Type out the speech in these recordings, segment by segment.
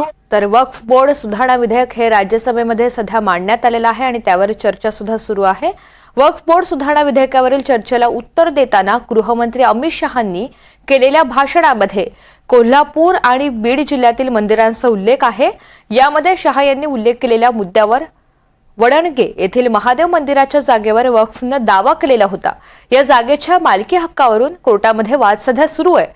तर वक्फ बोर्ड सुधारणा विधेयक हे राज्यसभेमध्ये सध्या मांडण्यात आलेलं आहे आणि त्यावर चर्चा सुद्धा सुरू आहे. वक्फ बोर्ड सुधारणा विधेयकावरील चर्चेला उत्तर देताना गृहमंत्री अमित शहांनी केलेल्या भाषणामध्ये कोल्हापूर आणि बीड जिल्ह्यातील मंदिरांचा उल्लेख आहे. यामध्ये शहा यांनी उल्लेख केलेल्या मुद्द्यावर वडणगे येथील महादेव मंदिराच्या जागेवर वक्फनं दावा केलेला होता. या जागेच्या मालकी हक्कावरून कोर्टामध्ये वाद सध्या सुरू आहे.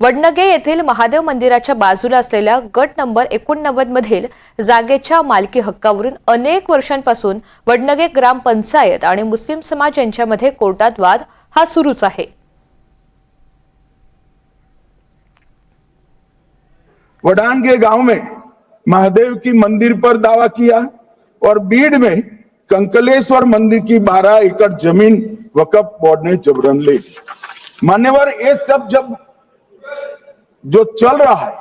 वडनगे येथील महादेव मंदिराच्या बाजूला असलेल्या गट नंबर एकोणनव्वद मधील जागेच्या मालकी हक्कावरून अनेक वर्षांपासून वडनगे ग्रामपंचायत आणि मुस्लिम समाज यांच्यामध्ये कोर्टात वाद हा सुरूच आहे. वडानगे गाव गांव में महादेव की मंदिर पर दावा किया और बीड में कंकलेश्वर मंदिर की 12 एकड़ जमीन वकफ बोर्ड ने जबरन ले। मान्यवर ये सब जब जो चल रहा है,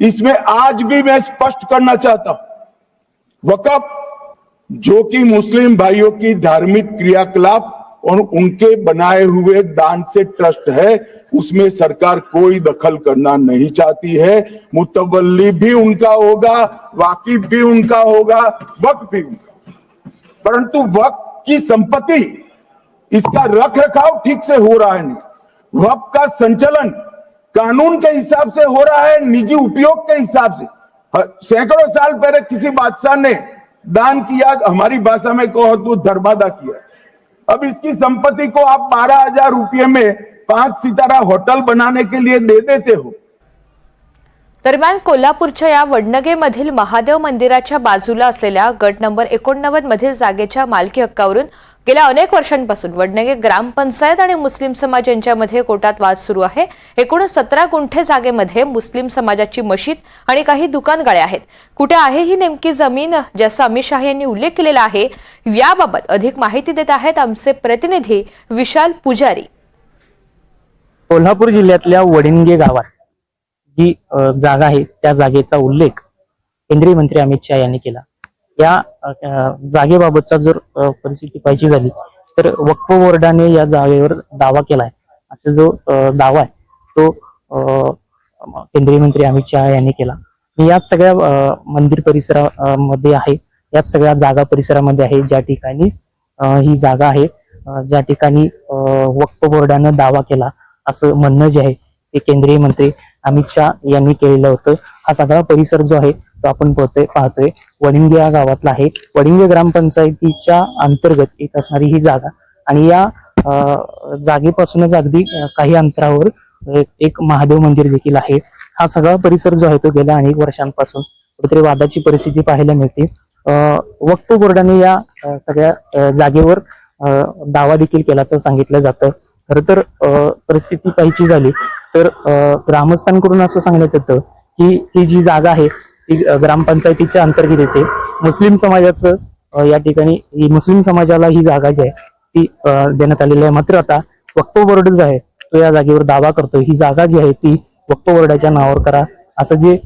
इसमें आज भी मैं स्पष्ट करना चाहता हूँ। वकफ, जो कि मुस्लिम भाइयों की धार्मिक क्रियाकलाप और उनके बनाए हुए दान से ट्रस्ट है, उसमें सरकार कोई दखल करना नहीं चाहती है। मुतवल्ली भी उनका होगा, वाकिफ भी उनका होगा वक्त भी उनका परंतु वक्त की संपत्ति, इसका रख रखाव ठीक से हो रहा है नहीं। वक्त का संचालन कानून के हिसाब से हो रहा है, निजी उपयोग के हिसाब से। सैकड़ों साल पहले किसी बादशाह ने दान किया, हमारी भाषा में कहो तो धर्मादा किया। अब इसकी संपत्ति को आप बारह हज़ार रुपये में पाँच सितारा होटल बनाने के लिए दे देते हो। दरम्यान कोल्हापूरच्या या वडनगेमधील महादेव मंदिराच्या बाजूला असलेल्या गट नंबर एकोणनव्वद मधील जागेच्या मालकी हक्कावरून गेल्या अनेक वर्षांपासून वडनगे ग्रामपंचायत आणि मुस्लिम समाज यांच्यामध्ये कोर्टात वाद सुरू आहे. एकूण सतरा गुंठे जागेमध्ये मुस्लिम समाजाची मशीद आणि काही दुकानगाळे आहेत. कुठे आहे ही नेमकी जमीन ज्याचा अमित शाह यांनी उल्लेख केलेला आहे याबाबत अधिक माहिती देत आहेत आमचे प्रतिनिधी विशाल पुजारी. कोल्हापूर जिल्ह्यातल्या वडिंगे गावात जी जागा आहे त्या जागेचा उल्लेख केंद्रीय मंत्री अमित शहा यांनी केला. या जागेबाबतचा जर परिस्थिती पाहिजे झाली तर वक्फ बोर्डाने या जागेवर दावा केलाय. असा जो दावा आहे तो केंद्रीय मंत्री अमित शहा यांनी केला. मी याच सगळ्या मंदिर परिसरामध्ये आहे याच सगळ्या जागा परिसरामध्ये आहे ज्या ठिकाणी ही जागा आहे ज्या ठिकाणी वक्फ बोर्डानं दावा केला असं म्हणणं जे आहे ते केंद्रीय मंत्री अमित शहा यांनी केलेलं होतं. हा सगळा परिसर जो आहे तो आपण पाहतोय पाहतोय. वडिंगे या गावातला आहे. वडिंगे ग्रामपंचायतीच्या अंतर्गत येत असणारी ही जागा. आणि या जागेपासूनच अगदी काही अंतरावर एक- महादेव मंदिर देखील आहे. हा सगळा परिसर जो आहे तो गेल्या अनेक वर्षांपासून कुठेतरी वादाची परिस्थिती पाहायला मिळते. वक्त बोर्डाने या सगळ्या जागेवर दावा देखील केल्याचं सांगितलं जातं. खर तर परिस्थिती पाहिजे झाली. तर ग्रामस्थांकडून असं सांगण्यात येतं की ही जी जागा आहे ती ग्रामपंचायतीच्या अंतर्गत येते. मुस्लिम समाजाचं या ठिकाणी ही मुस्लिम समाजाला ही जागा जी आहे ती देण्यात आलेली आहे. मात्र आता वक्फ बोर्ड जो आहे तो या जागेवर दावा करतो ही जागा जी आहे ती वक्फ बोर्डाच्या नावावर करा. असं जे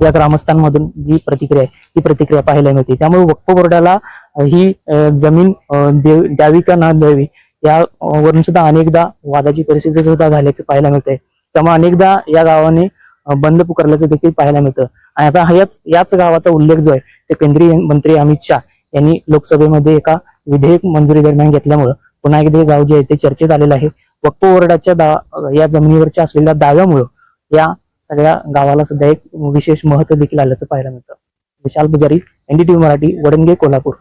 या ग्रामस्थांमधून जी प्रतिक्रिया आहे ती प्रतिक्रिया पाहायला मिळते. त्यामुळे वक्फ बोर्डाला ही जमीन देव- द्यावी का ना द्यावी या वरून सुद्धा अनेकदा वादाची परिस्थिती सुद्धा झाल्याचं पाहायला मिळतंय. त्यामुळे अनेकदा या गावाने बंद पुकारल्याचं देखील पाहायला मिळतं. आणि आता हा याच याच गावाचा उल्लेख जो आहे ते केंद्रीय मंत्री अमित शहा यांनी लोकसभेमध्ये एका विधेयक मंजुरी दरम्यान घेतल्यामुळं पुन्हा एकदा हे गाव जे आहे ते चर्चेत आलेलं आहे. वक्फ ओरडाच्या या जमिनीवरच्या असलेल्या दाव्यामुळं या सगळ्या गावाला सुद्धा एक विशेष महत्त्व देखील आल्याचं पाहायला मिळतं. विशाल पुजारी एनडीटीव्ही मराठी वडंगे कोल्हापूर.